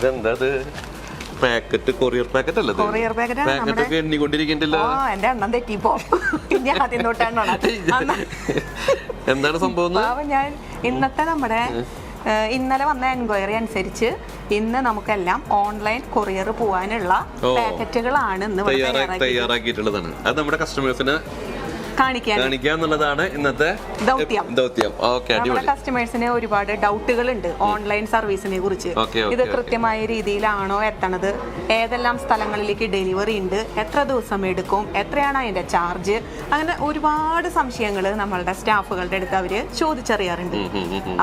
ഇതെന്താ ഇത് packet courier packet അല്ലേ കൊറിയർ പാക്കറ്റ് പാക്കറ്റ് ഒക്കെ എണ്ണിക്കൊണ്ടിരിക്കണ്ടല്ലോ എന്റെ എണ്ണം തെറ്റിപ്പോ. ഇനി ആദ്യം തൊട്ടാണോ എന്താണ് സംഭവം? ഞാൻ ഇന്നത്തെ നമ്മുടെ ഇന്നലെ വന്ന എൻക്വയറി അനുസരിച്ച് ഇന്ന് നമുക്കെല്ലാം ഓൺലൈൻ കൊറിയർ പോവാനുള്ള പാക്കറ്റുകളാണ് ഇന്ന് തയ്യാറാക്കിയിട്ടുള്ളതാണ്. അത് നമ്മുടെ കസ്റ്റമേഴ്സിന് കാണിക്കുക എന്നുള്ളതാണ് ഇന്നത്തെ ദൗത്യം. ദൗത്യം. ഓക്കെ അടിപൊളി. കസ്റ്റമേഴ്സിന് ഒരുപാട് ഡൗട്ടുകൾ ഉണ്ട് ഓൺലൈൻ സർവീസിനെ കുറിച്ച് ഇത് കൃത്യമായ രീതിയിലാണോ എത്തണത്? ഏതെല്ലാം സ്ഥലങ്ങളിലേക്ക് ഡെലിവറി ഉണ്ട്? എത്ര ദിവസം എടുക്കും? എത്രയാണ് അതിന്റെ ചാർജ് അങ്ങനെ ഒരുപാട് സംശയങ്ങൾ നമ്മളുടെ സ്റ്റാഫുകളുടെ അടുത്ത് അവർ ചോദിച്ചറിയാറുണ്ട്.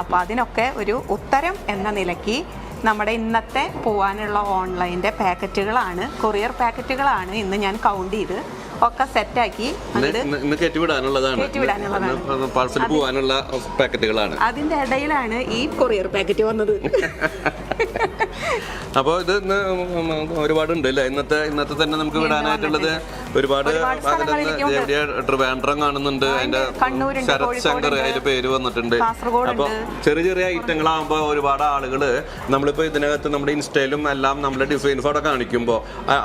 അപ്പൊ അതിനൊക്കെ ഒരു ഉത്തരം എന്ന നിലയ്ക്ക് നമ്മുടെ ഇന്നത്തെ പോവാനുള്ള ഓൺലൈന്റെ പാക്കറ്റുകളാണ്. കൊറിയർ പാക്കറ്റുകളാണ് ഇന്ന് ഞാൻ കൗണ്ട് ചെയ്ത്. ഒക്കെ സെറ്റാക്കി. പാഴ്സൽ പോകാനുള്ള പാക്കറ്റുകളാണ്. അതിന്റെ ഇടയിലാണ് ഈ കൊറിയർ പാക്കറ്റ് വന്നത്. അപ്പോൾ ഇത് ഒരുപാട് ഒരുപാടുണ്ട് അല്ലേ? ഇന്നത്തെ ഇന്നത്തെ തന്നെ നമുക്ക് വിടാനായിട്ടുള്ളത് ഒരുപാട്. ട്രിവാൻഡ്രം കാണുന്നുണ്ട്. അതിന്റെ ശരത് ശങ്കർ അതിന്റെ പേര് വന്നിട്ടുണ്ട്. അപ്പൊ ചെറിയ ചെറിയ ഐറ്റങ്ങളാകുമ്പോൾ ഒരുപാട് ആളുകൾ നമ്മളിപ്പോ ഇതിനകത്ത് നമ്മുടെ ഇൻസ്റ്റയിലും എല്ലാം നമ്മുടെ ഡിസൈൻസ് അവിടെ കാണിക്കുമ്പോൾ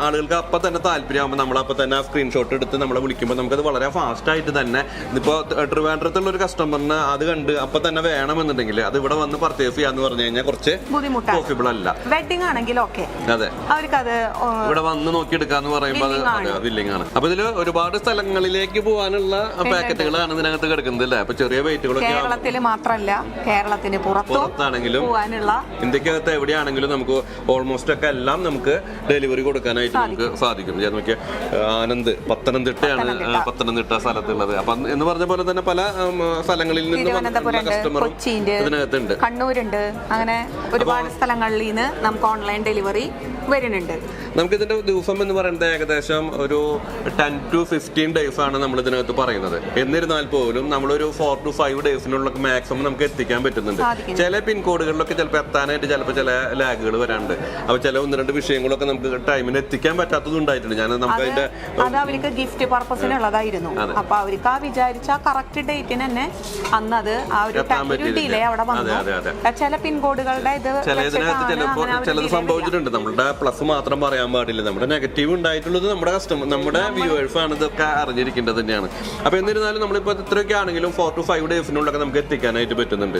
ആളുകൾക്ക് അപ്പൊ തന്നെ താല്പര്യമാകുമ്പോൾ നമ്മളപ്പോ തന്നെ സ്ക്രീൻഷോട്ട് എടുത്ത് നമ്മളെ വിളിക്കുമ്പോൾ നമുക്കത് വളരെ ഫാസ്റ്റ് ആയിട്ട് തന്നെ ഇപ്പോ ട്രിവാൻഡ്രത്തുള്ള ഒരു കസ്റ്റമറിന് അത് കണ്ട് അപ്പൊ തന്നെ വേണമെന്നുണ്ടെങ്കിൽ അത് ഇവിടെ വന്ന് പർച്ചേസ് ചെയ്യാന്ന് പറഞ്ഞു കഴിഞ്ഞാൽ കുറച്ച് പോസിബിൾ അല്ല. വെഡിങ് ആണെങ്കിൽ ഓക്കെ അതെ. അവർക്ക് ഇവിടെ വന്ന് നോക്കിയെടുക്കാന്ന് പറയുമ്പോൾ അത് ബില്ലിംഗ് ആണ്. അപ്പൊ ഇതിൽ ഒരുപാട് സ്ഥലങ്ങളിലേക്ക് പോകാനുള്ള പാക്കറ്റുകളാണ് ഇതിനകത്ത് കിടക്കുന്നത് അല്ലേ? അപ്പൊ ചെറിയ വെയിറ്റുകളൊക്കെ കേരളത്തിൽ മാത്രമല്ല കേരളത്തിന് പുറത്തും പുറത്താണെങ്കിലും പോകാനുള്ള ഇന്ത്യക്കകത്ത് എവിടെയാണെങ്കിലും നമുക്ക് ഓൾമോസ്റ്റ് ഒക്കെ എല്ലാം നമുക്ക് ഡെലിവറി കൊടുക്കാനായിട്ട് നമുക്ക് സാധിക്കും. നോക്കിയ ആനന്ദ് പത്തനംതിട്ടയാണ് പത്തനംതിട്ട. സ്ഥലത്തുള്ളത്. അപ്പൊ എന്ന് പറഞ്ഞ പോലെ തന്നെ പല സ്ഥലങ്ങളിൽ നിന്ന് കൊച്ചിയുണ്ട് ഇതിനകത്തുണ്ട്. കണ്ണൂരുണ്ട്. അങ്ങനെ ഒരുപാട് സ്ഥലങ്ങളിൽ നിന്ന് നമുക്ക് ഓൺലൈൻ ഡെലിവറി വരുന്നുണ്ട്. നമുക്ക് ഇതിന്റെ ദിവസം എന്ന് പറയുന്നത് ഏകദേശം ഒരു ടെൻ ടു ഫിഫ്റ്റീൻ ഡേയ്സ് ആണ് നമ്മൾ ഇതിനകത്ത് പറയുന്നത്. എന്നിരുന്നാൽ പോലും നമ്മളൊരു ഫോർ ടു ഫൈവ് ഡേയ്സിനുള്ള മാക്സിമം നമുക്ക് എത്തിക്കാൻ പറ്റുന്നുണ്ട്. ചില പിൻകോഡുകളിലൊക്കെ ചിലപ്പോൾ എത്താനായിട്ട് ചിലപ്പോൾ ചില ലാഗുകൾ വരാനുണ്ട് അപ്പോൾ ചില ഒന്ന് രണ്ട് വിഷയങ്ങളൊക്കെ നമുക്ക് ടൈമിന് എത്തിക്കാൻ പറ്റാത്തത് ഉണ്ടായിട്ടുണ്ട്. ഞാൻ നമുക്ക് അതിന്റെ അത് അവർക്ക് ഗിഫ്റ്റ് പർപ്പസിനുള്ളതായിരുന്നു അപ്പൊ അവർക്ക് ആ വിചാരിച്ച കറക്റ്റ് ഡേറ്റിന് തന്നെ അന്ന് അത് ആ ഒരു ഡിലേ അവിടെ വന്നു. ചില പിൻകോഡുകളുടെ ഇത് ഒരു ചിലത് സംഭവിച്ചിട്ടുണ്ട്. സംഭവിച്ചിട്ടുണ്ട് നമ്മുടെ പ്ലസ് മാത്രം പറയാൻ പാടില്ല. നമ്മുടെ നെഗറ്റീവ് ഉണ്ടായിട്ടുള്ളത് നമ്മുടെ കസ്റ്റമർ നമ്മുടെ വ്യൂവേഴ്സ് ആണ് ഇതൊക്കെ അറിഞ്ഞിരിക്കേണ്ടത് തന്നെയാണ്. അപ്പൊ എന്നിരുന്നാലും നമ്മളിപ്പോൾ ഇത്രയൊക്കെ ആണെങ്കിലും ഫോർ ടു ഫൈവ് ഡേയ്സിനുള്ളൊക്കെ നമുക്ക് എത്തിക്കാനായിട്ട് പറ്റുന്നുണ്ട്.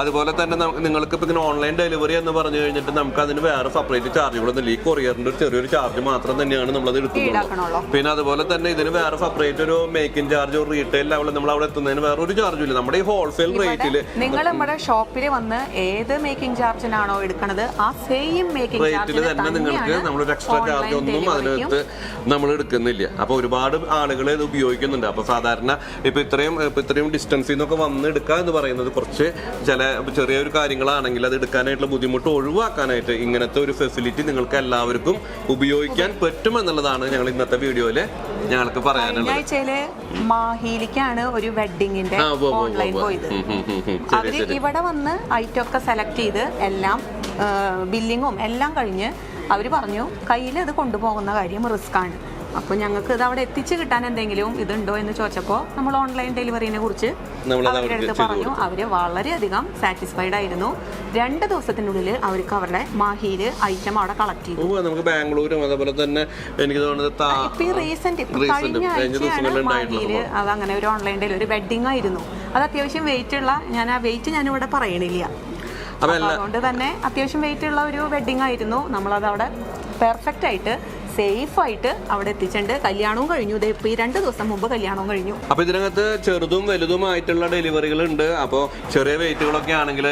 അതുപോലെ തന്നെ നിങ്ങൾക്ക് ഇപ്പൊ ഇങ്ങനെ ഓൺലൈൻ ഡെലിവറി എന്ന് പറഞ്ഞു കഴിഞ്ഞിട്ട് നമുക്ക് അതിന് വേറെ സെപ്പറേറ്റ് ചാർജ് ഇല്ല ഈ കൊറിയറിന്റെ ഒരു ചെറിയൊരു ചാർജ് മാത്രം തന്നെയാണ് നമ്മളത് എടുക്കുന്നത് ഈടാക്കണുള്ളൂ. പിന്നെ അതുപോലെ തന്നെ ഇതിന് വേറെ സെപ്പറേറ്റ് ഒരു മേക്കിംഗ് ചാർജ് ഒരു റീറ്റെയിൽ ലെവൽ നമ്മൾ അവിടെ എത്തുന്നതിന് വേറെ ഒരു ചാർജും ഇല്ല. നമ്മുടെ ഈ ഹോൾസെയിൽ റേറ്റിൽ നിങ്ങൾ നമ്മുടെ ഷോപ്പിൽ വന്ന് ഏത് മേക്കിംഗ് ചാർജിനാണോ എടുക്കുന്നത് ആ സെയിം മേക്കിംഗ് റേറ്റിൽ തന്നെ നിങ്ങൾക്ക് നമ്മളൊരു എക്സ്ട്രാ ചാർജ് ഒന്നും അതിനകത്ത് നമ്മൾ എടുക്കുന്നില്ല. അപ്പോൾ ഒരുപാട് ആളുകൾ ഇത് ഉപയോഗിക്കുന്നുണ്ട്. അപ്പോൾ സാധാരണ ഇപ്പൊ ഇത്രയും ഇപ്പൊ ഇത്രയും ഡിസ്റ്റൻസിൽ നിന്നൊക്കെ വന്ന് എടുക്കുക എന്ന് പറയുന്നത് കുറച്ച് ചില ചെറിയൊരു കാര്യങ്ങളാണെങ്കിൽ അത് എടുക്കാനായിട്ടുള്ള ബുദ്ധിമുട്ട് ഒഴിവാക്കാനായിട്ട് ഇങ്ങനത്തെ ഒരു ഫെസിലിറ്റി നിങ്ങൾക്ക് എല്ലാവർക്കും ഉപയോഗിക്കാൻ പറ്റുമെന്നുള്ളതാണ് ഞങ്ങൾ ഇന്നത്തെ വീഡിയോയിൽ ഞങ്ങൾക്ക് പറയാനുള്ളത് ആഴ്ചയിൽ മാഹിയിലേക്കാണ് ഒരു വെഡിങ്ങിന്റെ ആ, ഉവ്വ് ഉവ്വ് ഓൺലൈൻ ഉവ്വ്. പോയത് ഉം, ഉം, ഉം, ഉം. ശരി അവർ ശരി ഇവിടെ വന്ന് ഐറ്റം ഒക്കെ സെലക്ട് ചെയ്ത് എല്ലാം ബില്ലിങ്ങും എല്ലാം കഴിഞ്ഞ് അവർ പറഞ്ഞു കയ്യിൽ അത് കൊണ്ടുപോകുന്ന കാര്യം റിസ്ക് ആണ് അപ്പോൾ ഞങ്ങൾക്ക് ഇത് അവിടെ എത്തിച്ച് കിട്ടാൻ എന്തെങ്കിലും ഇതുണ്ടോ എന്ന് ചോദിച്ചപ്പോൾ നമ്മൾ ഓൺലൈൻ ഡെലിവറിനെ കുറിച്ച് അവരുടെ അടുത്ത് പറഞ്ഞു. അവർ വളരെയധികം സാറ്റിസ്ഫൈഡ് ആയിരുന്നു. രണ്ട് ദിവസത്തിനുള്ളിൽ അവർക്ക് അവരുടെ മാഹിയിൽ ഐറ്റം അവിടെ കളക്ട് ചെയ്തു. നമുക്ക് ബാംഗ്ലൂരും അതേപോലെ തന്നെ എനിക്ക് തോന്നുന്നത് റീസെന്റ് കഴിഞ്ഞ ആഴ്ചയാണ് മാഹിയിൽ അത് അങ്ങനെ ഒരു ഓൺലൈൻ ഡെലിവറി വെഡിങ് ആയിരുന്നു. അത് അത്യാവശ്യം വെയിറ്റ് ഉള്ള ഞാൻ ആ വെയിറ്റ് ഞാൻ ഇവിടെ പറയണില്ല അതുകൊണ്ട് തന്നെ അത്യാവശ്യം വെയിറ്റ് ഉള്ള ഒരു വെഡിങ് ആയിരുന്നു. നമ്മളത് അവിടെ പെർഫെക്റ്റ് ആയിട്ട് സേഫ് ആയിട്ട് അവിടെ എത്തിച്ചിട്ടുണ്ട്. കല്യാണവും കഴിഞ്ഞു. ഇപ്പൊ ഈ രണ്ട് ദിവസം മുമ്പ് കല്യാണവും കഴിഞ്ഞു. അപ്പൊ ഇതിനകത്ത് ചെറുതും വലുതുമായിട്ടുള്ള ഡെലിവറികൾ ഉണ്ട്. അപ്പോൾ ചെറിയ വെയിറ്റുകളൊക്കെ ആണെങ്കിൽ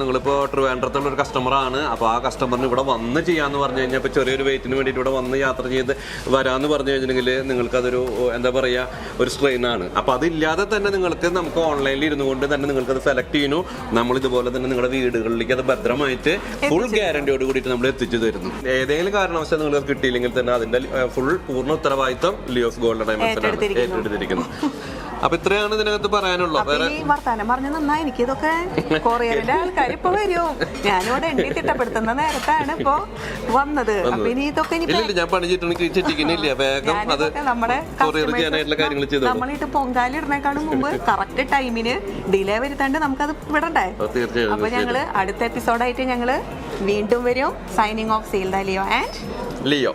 നിങ്ങളിപ്പോ ട്രിവാൻഡ്രത്തുള്ള ഒരു കസ്റ്റമർ ആണ് അപ്പോൾ ആ കസ്റ്റമറിന് ഇവിടെ വന്ന് ചെയ്യാന്ന് പറഞ്ഞു കഴിഞ്ഞാൽ ഇപ്പോൾ ചെറിയൊരു വെയിറ്റിന് വേണ്ടിയിട്ട് ഇവിടെ വന്ന് യാത്ര ചെയ്ത് വരാന്ന് പറഞ്ഞു കഴിഞ്ഞിട്ടുണ്ടെങ്കിൽ നിങ്ങൾക്ക് അതൊരു എന്താ പറയാ ഒരു സ്ട്രെയിൻ ആണ് അപ്പോൾ അതില്ലാതെ തന്നെ നിങ്ങൾക്ക് നമുക്ക് ഓൺലൈനിൽ ഇരുന്നു കൊണ്ട് തന്നെ നിങ്ങൾക്ക് അത് സെലക്ട് ചെയ്യുന്നു. നമ്മൾ ഇതുപോലെ തന്നെ നിങ്ങളുടെ വീടുകളിലേക്ക് അത് ഭദ്രമായിട്ട് ഫുൾ ഗ്യാരണ്ടിയോട് കൂടിയിട്ട് നമ്മൾ എത്തിച്ചു തരുന്നു. ഏതെങ്കിലും കാരണവശാൽ നിങ്ങൾക്ക് കിട്ടിയില്ലെങ്കിൽ തന്നെ അതിന്റെ ഫുൾ പൂർണ ഉത്തരവാദിത്വം ലിയോസ് ഗോൾഡ് ഡയമണ്ട്സിനാണ് ഏറ്റെടുത്തിരിക്കുന്നു. അപ്പൊ ഇത്രയാണ് ഇതിനകത്ത് പറയാനുള്ളത്. ഈ വർത്താനം പറഞ്ഞു നന്നായി എനിക്ക് ഇതൊക്കെ കൊറിയറിന്റെ ആൾക്കാർ ഇപ്പൊ വരും. ഞാനിവിടെ എണ്ണി തിട്ടപ്പെടുത്തുന്ന നേരത്താണ് ഇപ്പൊ വന്നത്. ഇനി ഇതൊക്കെ ഇല്ല ഞാൻ പണി ചിട്ടണിക്ക് ചിട്ടിക്കുന്നില്ല വേഗം അത് നമ്മുടെ കാര്യങ്ങൾ ചെയ്തോളൂ നമ്മളിട്ട് പൊങ്കാലിടുന്നേക്കാളും മുമ്പ് കറക്റ്റ് ടൈമിന് ഡിലേ വരുത്താണ്ട് നമുക്കത് വിടണ്ടേ? അപ്പൊ ഞങ്ങൾ അടുത്ത എപ്പിസോഡായിട്ട് ഞങ്ങൾ വീണ്ടും വരും. Signing off seal Leo and Leo